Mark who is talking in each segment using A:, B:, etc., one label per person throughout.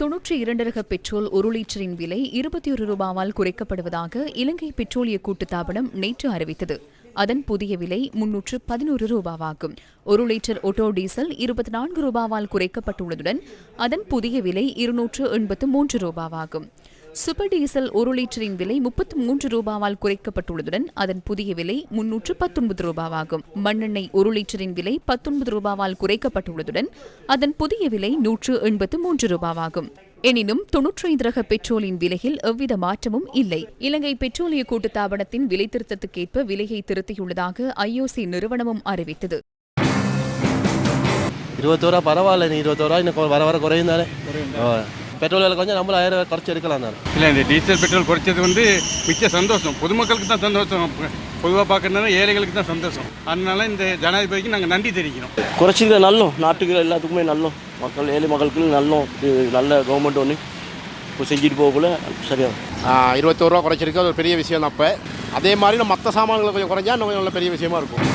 A: தொன்னூற்றி இரண்டரக பெட்ரோல் ஒரு லிட்டரின் விலை இருபத்தி ஒரு ரூபாவால் குறைக்கப்படுவதாக இலங்கை பெட்ரோலிய கூட்டுத்தாபனம் நேற்று அறிவித்தது. அதன் புதிய விலை முன்னூற்று பதினோரு ரூபாவாகும். ஒரு லிட்டர் ஒட்டோ டீசல் இருபத்தி நான்கு ரூபாவால் குறைக்கப்பட்டுள்ளதுடன் அதன் புதிய விலை இருநூற்று எண்பத்து மூன்று ரூபாவாகும். சூப்பர் டீசல் ஒரு லிட்டரின் விலை முப்பத்தி மூன்று ரூபாவால் குறைக்கப்பட்டுள்ளதுடன் அதன் புதிய விலை முன்னூற்று பத்தொன்பது ரூபாவாகும். மண்ணெண்ணெய் ஒரு லிட்டரின் விலை பத்தொன்பது ரூபாவால் குறைக்கப்பட்டுள்ளதுடன் அதன் புதிய விலை நூற்று எண்பத்து மூன்று ரூபாவாகும். எனினும் தொன்னூற்றைந்து ரக பெட்ரோலின் விலையில் எவ்வித மாற்றமும் இல்லை. இலங்கை பெட்ரோலிய கூட்டுத்தாபனத்தின் விலை திருத்தத்துக்கேற்ப விலையை திருத்தியுள்ளதாக ஐஓசி நிறுவனமும் அறிவித்தது.
B: இருபத்தோரா பரவாயில்ல நீ இருபத்தோரா இன்னும் வர வர குறையும் தானே? பெட்ரோல் விலை கொஞ்சம் நம்மள ஆயிரம் ரூபாய் குறைச்சி எடுக்கலாம் தானே
C: இல்லை இந்த டீசல் பெட்ரோல் குறைச்சது வந்து மிச்ச சந்தோஷம். பொதுமக்களுக்கு தான் சந்தோஷம். பொதுவாக பார்க்கறதுனால ஏழைகளுக்கு தான் சந்தோஷம். அதனால இந்த ஜனாதிபதிக்கு நாங்கள் நன்றி தெரிவிக்கிறோம்.
D: குறைச்சிருக்க நல்லோம். நாட்டுக்கு எல்லாத்துக்குமே நல்லோம். மக்கள் ஏழை மக்களுக்கு நல்லோம். இது நல்ல கவர்மெண்ட் ஒன்று இப்போ செஞ்சுட்டு போகக்குள்ள சரியா.
E: இருபத்தோரு ரூபா குறைச்சிருக்கு. அது ஒரு பெரிய விஷயம் தான் அப்போ அதே மாதிரி நம்ம மற்ற சாமான்களை கொஞ்சம் குறைஞ்சா இன்னும் கொஞ்சம் நல்ல பெரிய விஷயமா இருக்கும்.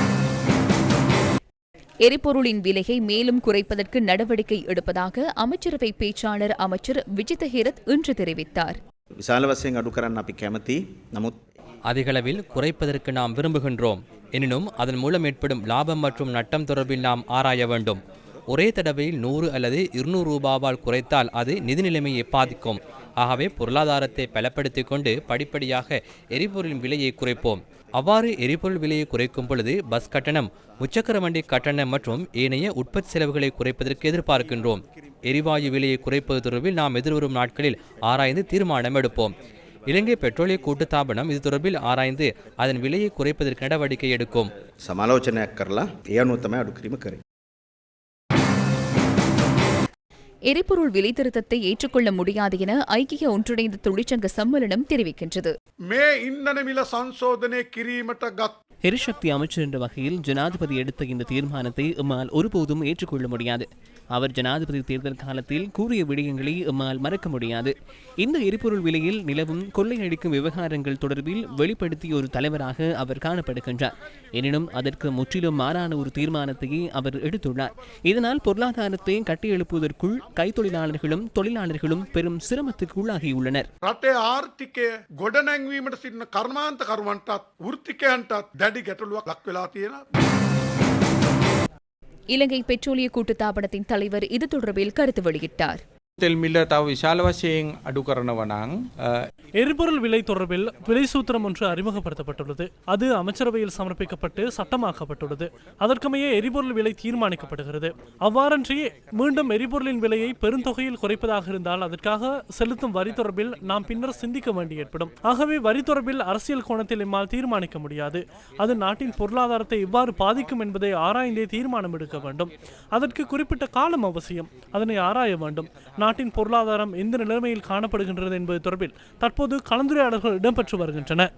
A: எரிபொருளின் விலையை மேலும் குறைப்பதற்கு நடவடிக்கை எடுப்பதாக அமைச்சரவை பேச்சாளர் அமைச்சர் விஜித ஹீரத் இன்று தெரிவித்தார்.
F: விசாலவசியம் அடுக்கரான்
G: அதிகளவில் குறைப்பதற்கு நாம் விரும்புகின்றோம். எனினும் அதன் மூலம் ஏற்படும் லாபம் மற்றும் நட்டம் தொடர்பில் நாம் ஆராய வேண்டும். ஒரே தடவையில் நூறு அல்லது இருநூறு ரூபாவால் குறைத்தால் அது நிதி நிலைமையை பாதிக்கும். ஆகவே பொருளாதாரத்தை பலப்படுத்திக் கொண்டு படிப்படியாக எரிபொருளின் விலையை குறைப்போம். அவ்வாறு எரிபொருள் விலையை குறைக்கும் பொழுது பஸ் கட்டணம் முச்சக்கர வண்டி கட்டணம் மற்றும் ஏனைய உற்பத்தி செலவுகளை குறைப்பதற்கு எதிர்பார்க்கின்றோம். எரிவாயு விலையை குறைப்பது தொடர்பில் நாம் எதிர்வரும் நாட்களில் ஆராய்ந்து தீர்மானம் எடுப்போம். இலங்கை பெட்ரோலிய கூட்டுத்தாபனம் இது தொடர்பில் ஆராய்ந்து அதன் விலையை குறைப்பதற்கு நடவடிக்கை எடுக்கும்.
F: சமாலோசனை கரலாம் ஏன் உத்தமே அடுக்கிறீம
A: எரிபொருள் விலை திருத்தத்தை ஏற்றுக்கொள்ள முடியாது என ஐக்கிய ஒன்றிணைந்த தொழிற்சங்க சம்மேளனம் தெரிவிக்கின்றது
H: මේ ඉන්දන මිල සංශෝධනය කිරීමට ගත්
I: எரிசக்தி அமைச்சர் என்ற வகையில் ஜனாதிபதி எடுத்த இந்த தீர்மானத்தை எம்மால் ஒருபோதும் ஏற்றுக்கொள்ள முடியாது. அவர் ஜனாதிபதி தேர்தல் காலத்தில் கூறிய விடயங்களை எம்மால் மறக்க முடியாது. இந்த எரிபொருள் விலையில் நிலவும் கொள்ளையடிக்கும் விவகாரங்கள் தொடர்பில் வெளிப்படுத்திய ஒரு தலைவராக அவர் காணப்படுகின்றார். எனினும் அதற்கு முற்றிலும் மாறான ஒரு தீர்மானத்தையே அவர் எடுத்துள்ளார். இதனால் பொருளாதாரத்தை கட்டியெழுப்புவதற்குள் கைத்தொழிலாளர்களும் தொழிலாளர்களும் பெரும் சிரமத்துக்கு உள்ளாகியுள்ளனர்.
H: රටේ ආර්ථිකය ගොඩනැංවීමට සිටින කර්මාන්තකරුවන්ටත් වෘත්තිකයන්ටත් දැඩි ගැටලුවක් ලක් වෙලා තියෙන
A: இலங்கை பெட்ரோலிய கூட்டுத்தாபனத்தின் தலைவர் இது தொடர்பில் கருத்து வெளியிட்டார்
J: தெல் மில்லத்தாவ் விசாலவசேங் அடுகரணவனாங்
K: எரிபொருள் விலை தொடர்பில் விலை சூத்திரம் ஒன்று அறிமுகப்படுத்தப்பட்டுள்ளது. அது அமைச்சரவையில் சமர்ப்பிக்கப்பட்டு சட்டமாக்கப்பட்டுள்ளது. அதற்கமைய எரிபொருள் விலை தீர்மானிக்கப்படுகிறது. அவ்வாறன்றி மீண்டும் எரிபொருளின் விலையை பெருந்தொகையில் குறைப்பதாக இருந்தால் அதற்காக செலுத்தும் வரி தொடர்பில் நாம் பின்னர் சிந்திக்க வேண்டி ஏற்படும். ஆகவே வரி தொடர்பில் அரசியல் கோணத்தில் இம்மால் தீர்மானிக்க முடியாது. அது நாட்டின் பொருளாதாரத்தை இவ்வாறு பாதிக்கும் என்பதை ஆராய்ந்தே தீர்மானம் எடுக்க வேண்டும். அதற்கு குறிப்பிட்ட காலம் அவசியம். அதனை ஆராய வேண்டும். நாட்டின் பொருளாதாரம் எந்த நிலைமையில் காணப்படுகின்றது என்பது தொடர்பில் தற்போது கலந்துரையாடல்கள் இடம்பெற்று வருகின்றன.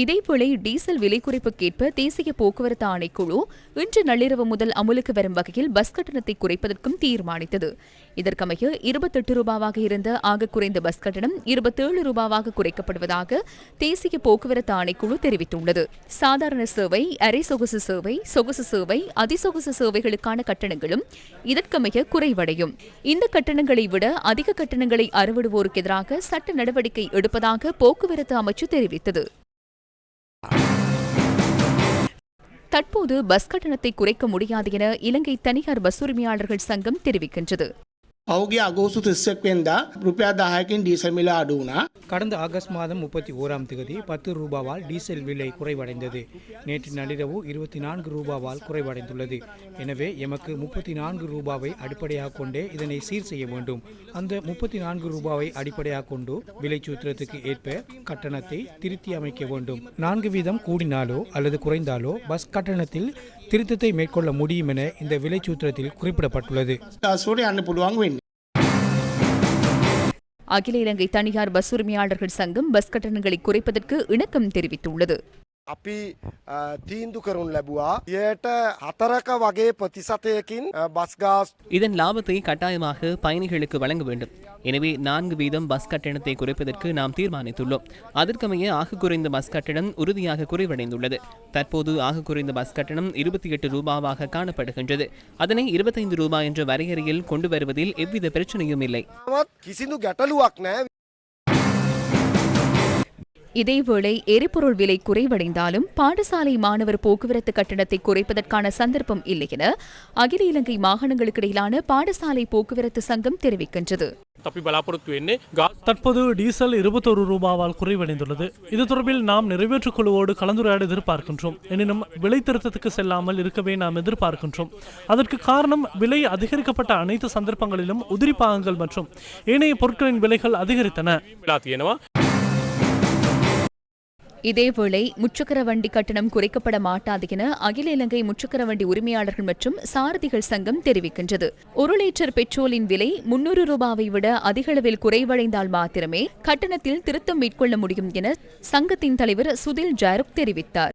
A: இதேபோல டீசல் விலை குறைப்புக்கேற்ப தேசிய போக்குவரத்து ஆணைக்குழு இன்று நள்ளிரவு முதல் அமலுக்கு வரும் வகையில் பஸ் கட்டணத்தை குறைப்பதற்கும் தீர்மானித்தது. இதற்கமைய இருபத்தெட்டு ரூபாவாக இருந்த ஆக குறைந்த பஸ் கட்டணம் இருபத்தேழு ரூபாவாக குறைக்கப்படுவதாக தேசிய போக்குவரத்து ஆணைக்குழு தெரிவித்துள்ளது. சாதாரண சேவை அரை சொகுசு சேவை சொகுசு சேவை அதிசொகுசு சேவைகளுக்கான கட்டணங்களும் இதற்கமைய குறைவடையும். இந்த கட்டணங்களை விட அதிக கட்டணங்களை அறவிடுவோருக்கு எதிராக சட்ட நடவடிக்கை எடுப்பதாக போக்குவரத்து அமைச்சு தெரிவித்தது. தற்போது பஸ் கட்டணத்தை குறைக்க முடியாது என இலங்கை தனியார் பஸ் உரிமையாளர்கள் சங்கம் தெரிவிக்கின்றது.
L: පෞගේ අගෝසු තිස්සක් වෙන්දා රුපයා දාහයකින් ඩීසල් මිල අඩු වුණා
M: கடந்த ஆகஸ்ட் மாதம் முப்பத்தி ஓராம் தேதி பத்து ரூபாவால் டீசல் விலை குறைவடைந்தது நேற்று நள்ளிரவு இருபத்தி நான்கு ரூபாவால் குறைவடைந்துள்ளது எனவே எமக்கு முப்பத்தி நான்கு ரூபாவை அடிப்படையாக கொண்டே இதனை சீர் செய்ய வேண்டும் அந்த முப்பத்தி நான்கு ரூபாவை அடிப்படையாக கொண்டு விலை சூத்திரத்துக்கு ஏற்ப கட்டணத்தை திருத்தி அமைக்க வேண்டும் நான்கு வீதம் கூடினாலோ அல்லது குறைந்தாலோ பஸ் கட்டணத்தில் திருத்தத்தை மேற்கொள்ள முடியும் என இந்த விலைச்சூத்திரத்தில் குறிப்பிடப்பட்டுள்ளது.
A: அகில இலங்கை தனியார் பஸ் உரிமையாளர்கள் சங்கம் பஸ் கட்டணங்களை குறைப்பதற்கு இணக்கம் தெரிவித்துள்ளது.
N: අපි අ, තීන්දු කරුන් ලැබුවා යට හතරක වගේ ප්‍රතිසතයකින් බස් ගාස්
I: இதன் லாபத்தை கட்டாயமாக பயணிகளுக்கு வழங்க வேண்டும் எனவே நான்கு வீதம் பஸ் கட்டணத்தை குறைப்பதற்கு நாம் தீர்மானித்துள்ளோம் அதற்கமைய ஆக குறைந்த பஸ் கட்டணம் உறுதியாக குறைவடைந்துள்ளது தற்போது ஆக குறைந்த பஸ் கட்டணம் இருபத்தி எட்டு ரூபாவாக காணப்படுகின்றது அதனை இருபத்தைந்து ரூபாய் என்ற வரையறையில் கொண்டு வருவதில் எவ்வித பிரச்சனையும் இல்லை
N: වත් කිසිදු ගැටලුවක් නෑ
A: இதேவேளை எரிபொருள் விலை குறைவடைந்தாலும் பாடசாலை மாணவர் போக்குவரத்து கட்டணத்தை குறைப்பதற்கான சந்தர்ப்பம் இல்லை என அகில இலங்கை மாகாணங்களுக்கு இடையிலான பாடசாலை போக்குவரத்து சங்கம் தெரிவிக்கின்றது.
K: தற்போது டீசல் இருபத்தொரு ரூபாவால் குறைவடைந்துள்ளது. இது தொடர்பில் நாம் நிறைவேற்றுக் குழுவோடு கலந்துரையாட எதிர்பார்க்கின்றோம். எனினும் விலை திருத்தத்துக்கு செல்லாமல் இருக்கவே நாம் எதிர்பார்க்கின்றோம். அதற்கு காரணம் விலை அதிகரிக்கப்பட்ட அனைத்து சந்தர்ப்பங்களிலும் உதிரி பாகங்கள் மற்றும் ஏனைய பொருட்களின் விலைகள் அதிகரித்தன.
A: இதேவேளை முச்சக்கர வண்டி கட்டணம் குறைக்கப்பட மாட்டாது என அகில இலங்கை முச்சக்கர வண்டி உரிமையாளர்கள் மற்றும் சாரதிகள் சங்கம் தெரிவிக்கின்றது. ஒரு லிட்டர் பெட்ரோலின் விலை முன்னூறு ரூபாவை விட அதிக அளவில் குறைவடைந்தால் மாத்திரமே கட்டணத்தில் திருத்தம் மேற்கொள்ள முடியும் என சங்கத்தின் தலைவர் சுதில் ஜாருக் தெரிவித்தார்.